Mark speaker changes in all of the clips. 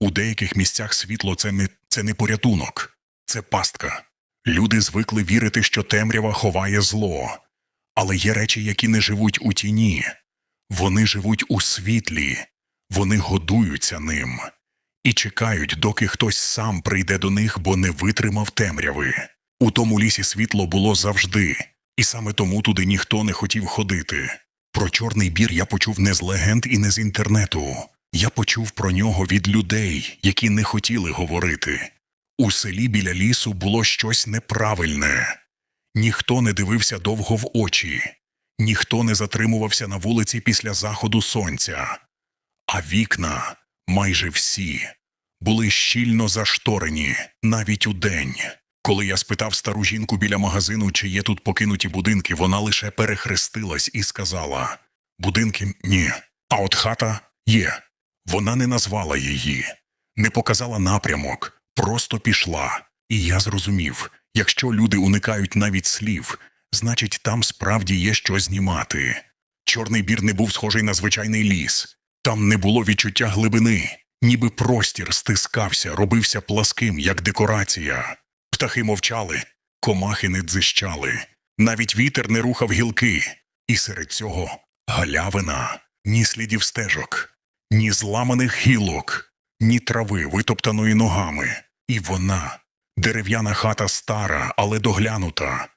Speaker 1: У деяких місцях світло це не, це не порятунок, це пастка. Люди звикли вірити, що темрява ховає зло. Але є речі, які не живуть у тіні. Вони живуть у світлі, вони годуються ним і чекають, доки хтось сам прийде до них, бо не витримав темряви. У тому лісі світло було завжди, і саме тому туди ніхто не хотів ходити. Про чорний бір я почув не з легенд і не з інтернету. Я почув про нього від людей, які не хотіли говорити. У селі біля лісу було щось неправильне. Ніхто не дивився довго в очі, ніхто не затримувався на вулиці після заходу сонця, а вікна, майже всі, були щільно зашторені навіть удень. Коли я спитав стару жінку біля магазину, чи є тут покинуті будинки, вона лише перехрестилась і сказала: Будинки ні, а от хата є. Вона не назвала її, не показала напрямок, просто пішла. І я зрозумів, якщо люди уникають навіть слів, значить там справді є що знімати. Чорний бір не був схожий на звичайний ліс. Там не було відчуття глибини, ніби простір стискався, робився пласким, як декорація. Птахи мовчали, комахи не дзищали, навіть вітер не рухав гілки, і серед цього галявина, ні слідів стежок, ні зламаних гілок, ні трави, витоптаної ногами. І вона, дерев'яна хата стара, але доглянута,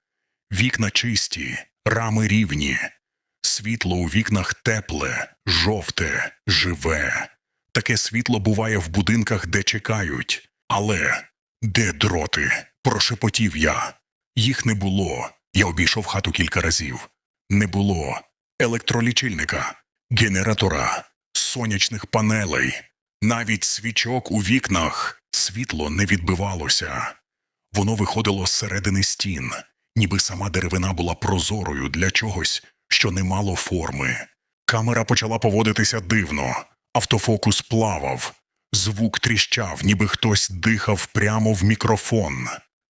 Speaker 1: вікна чисті, рами рівні, світло у вікнах тепле, жовте, живе. Таке світло буває в будинках, де чекають. Але де дроти? прошепотів я. Їх не було. Я обійшов хату кілька разів. Не було електролічильника, генератора, сонячних панелей, навіть свічок у вікнах. Світло не відбивалося. Воно виходило зсередини стін, ніби сама деревина була прозорою для чогось, що не мало форми. Камера почала поводитися дивно, автофокус плавав, звук тріщав, ніби хтось дихав прямо в мікрофон.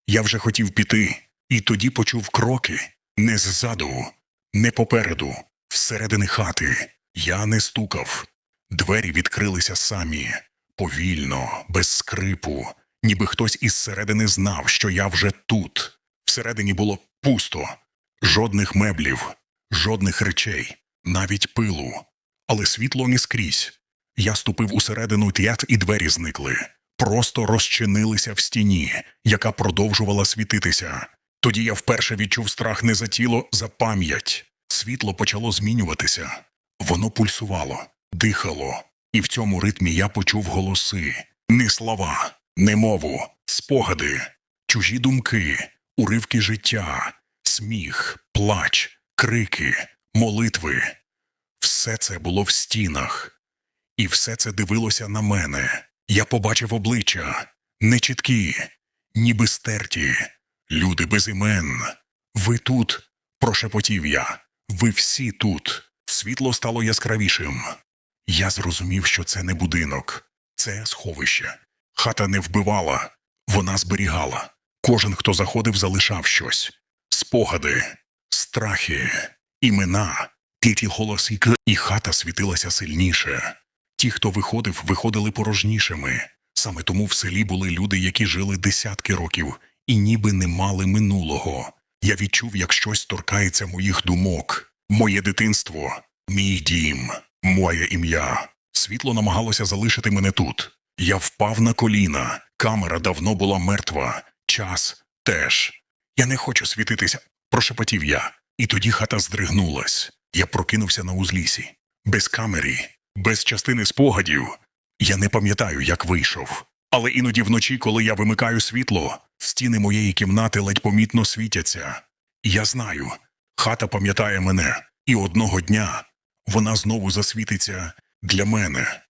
Speaker 1: Я вже хотів піти, і тоді почув кроки не ззаду, не попереду, всередини хати. Я не стукав. Двері відкрилися самі, повільно, без скрипу, ніби хтось із середини знав, що я вже тут. Всередині було пусто, жодних меблів, жодних речей, навіть пилу, але світло не скрізь. Я ступив усередину тят, і двері зникли, просто розчинилися в стіні, яка продовжувала світитися. Тоді я вперше відчув страх не за тіло, за пам'ять. Світло почало змінюватися. Воно пульсувало, дихало, і в цьому ритмі я почув голоси не слова, не мову, спогади, чужі думки, уривки життя, сміх, плач, крики, молитви. Все це було в стінах, і все це дивилося на мене. Я побачив обличчя нечіткі, ніби стерті, люди без імен. Ви тут, прошепотів я. Ви всі тут. Світло стало яскравішим. Я зрозумів, що це не будинок, це сховище. Хата не вбивала, вона зберігала. Кожен, хто заходив, залишав щось: спогади, страхи, імена, тіті голоси, к- і хата світилася сильніше. Ті, хто виходив, виходили порожнішими. Саме тому в селі були люди, які жили десятки років і ніби не мали минулого. Я відчув, як щось торкається моїх думок, моє дитинство, мій дім, моє ім'я. Світло намагалося залишити мене тут. Я впав на коліна, камера давно була мертва, час теж. Я не хочу світитися, прошепотів я. І тоді хата здригнулась. Я прокинувся на узлісі. Без камері, без частини спогадів. Я не пам'ятаю, як вийшов. Але іноді вночі, коли я вимикаю світло, стіни моєї кімнати ледь помітно світяться. Я знаю, хата пам'ятає мене, і одного дня вона знову засвітиться для мене.